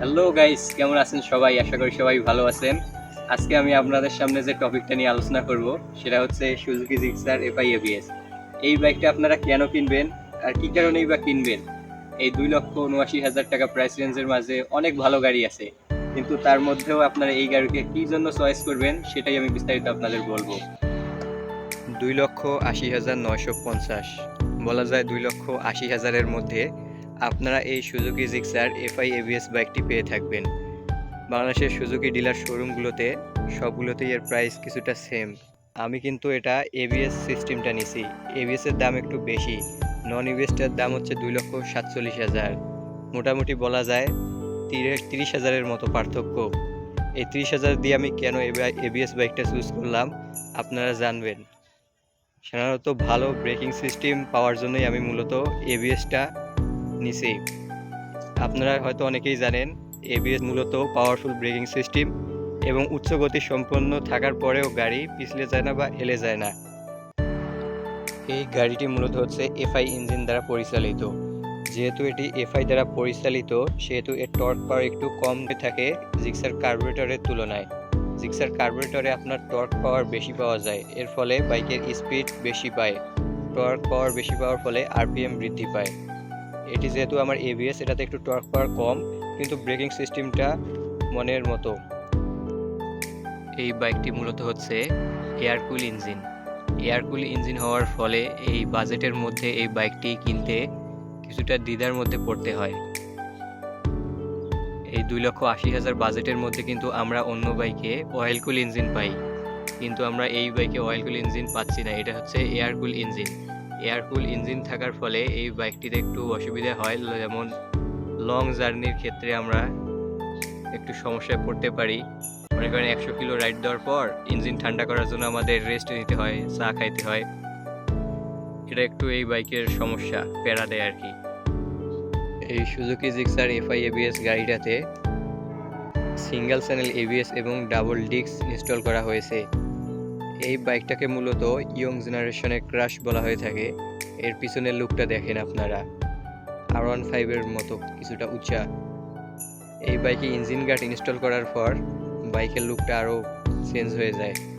Hello guys কেমন আছেন সবাই? আশা করি সবাই ভালো আছেন। আজকে আমি আপনাদের সামনে যে টপিকটা নিয়ে আলোচনা করব, সেটা হচ্ছে সুজুকি জিক্সার এফআই এবিএস এই বাইকটা আপনারা কেন কিনবেন আর কি কারণেই বা কিনবেন? এই দুই লক্ষ উনআশি হাজার টাকা প্রাইস রেঞ্জের মাঝে অনেক ভালো গাড়ি আছে। কিন্তু তার মধ্যেও আপনারা এই গাড়িকে কি জন্য চয়েস করবেন, সেটাই আমি বিস্তারিত আপনাদের বলব। দুই লক্ষ আশি হাজার নয়শো পঞ্চাশ। বলা যায় দুই লক্ষ আশি হাজারের মধ্যে আপনারা এই সুজুকি জিক্সার এফআই এবিএস বাইকটি পেয়ে থাকবেন। বাংলাদেশের সুজুকি ডিলার শোরুমগুলোতে সবগুলোতেই এর প্রাইস কিছুটা সেম আমি কিন্তু এটা এবিএস সিস্টেমটা নিছি। এবিএস এর দাম একটু বেশি। নন এবিএসটার দাম হচ্ছে দুই লক্ষ সাতচল্লিশ হাজার। মোটামুটি বলা যায় তিরিশ হাজারের মতো পার্থক্য। এই তিরিশ হাজার দিয়ে আমি কেন এবিএস বাইকটা চুজ করলাম, আপনারা জানবেন। সাধারণত ভালো ব্রেকিং সিস্টেম পাওয়ার জন্যই আমি মূলত এবিএসটা নিছি আপনারা হয়তো অনেকেই জানেন এবিএস মূলত পাওয়ারফুল ব্রেকিং সিস্টেম এবং উচ্চ গতি সম্পন্ন থাকার পরেও গাড়ি পিছলে যায় না বা হেলে যায় না। এই গাড়িটি মূলত হচ্ছে এফআই ইঞ্জিন দ্বারা পরিচালিত। যেহেতু এটি এফআই দ্বারা পরিচালিত, সেহেতু এর টর্ক পাওয়ার একটু কম থাকে জিক্সার কার্বোরেটরের তুলনায়। জিক্সার কার্বোরেটরে আপনার টর্ক পাওয়ার বেশি পাওয়া যায়, এর ফলে বাইকের স্পিড বেশি পায়। টর্ক পাওয়ার বেশি পাওয়ার ফলে আরপিএম বৃদ্ধি পায়। এটি যেহেতু আমার এবিএস এটাতে একটু টর্ক পাওয়ার কম, কিন্তু ব্রেকিং সিস্টেমটা মনের মতো। এই বাইকটি মূলত হচ্ছে এয়ারকুল ইঞ্জিন। এয়ারকুল ইঞ্জিন হওয়ার ফলে এই বাজেটের মধ্যে এই বাইকটি কিনতে কিছুটা দ্বিধার মধ্যে পড়তে হয়। এই দুই লক্ষ আশি হাজার বাজেটের মধ্যে কিন্তু আমরা অন্য বাইকে অয়েলকুল ইঞ্জিন পাই। কিন্তু আমরা এই বাইকে অয়েলকুল ইঞ্জিন পাচ্ছি না, এটা হচ্ছে এয়ারকুল ইঞ্জিন। এয়ারকুল ইঞ্জিন থাকার ফলে এই বাইকটিতে একটু অসুবিধা হয়। যেমন লং জার্নির ক্ষেত্রে আমরা একটু সমস্যায় পড়তে পারি। মনে করেন একশো কিলো রাইড দেওয়ার পর ইঞ্জিন ঠান্ডা করার জন্য আমাদের রেস্ট নিতে হয়, চা খাইতে হয়। এটা একটু এই বাইকের সমস্যা, প্যারা দেয় আর কি। এই সুজুকি জিক্সার এফআই এবিএস গাড়িটাতে সিঙ্গেল চ্যানেল এবিএস এবং ডাবল ডিস্ক ইনস্টল করা হয়েছে। এই বাইকটাকে মূলত ইয়ং জেনারেশনের ক্রাশ বলা হয়ে থাকে। এর পিছনের লুকটা দেখেন আপনারা। আর ওয়ান ফাইভের মতো কিছুটা উঁচা। এই বাইকে ইঞ্জিন গার্ড ইনস্টল করার পর বাইকের লুকটা আরও চেঞ্জ হয়ে যায়।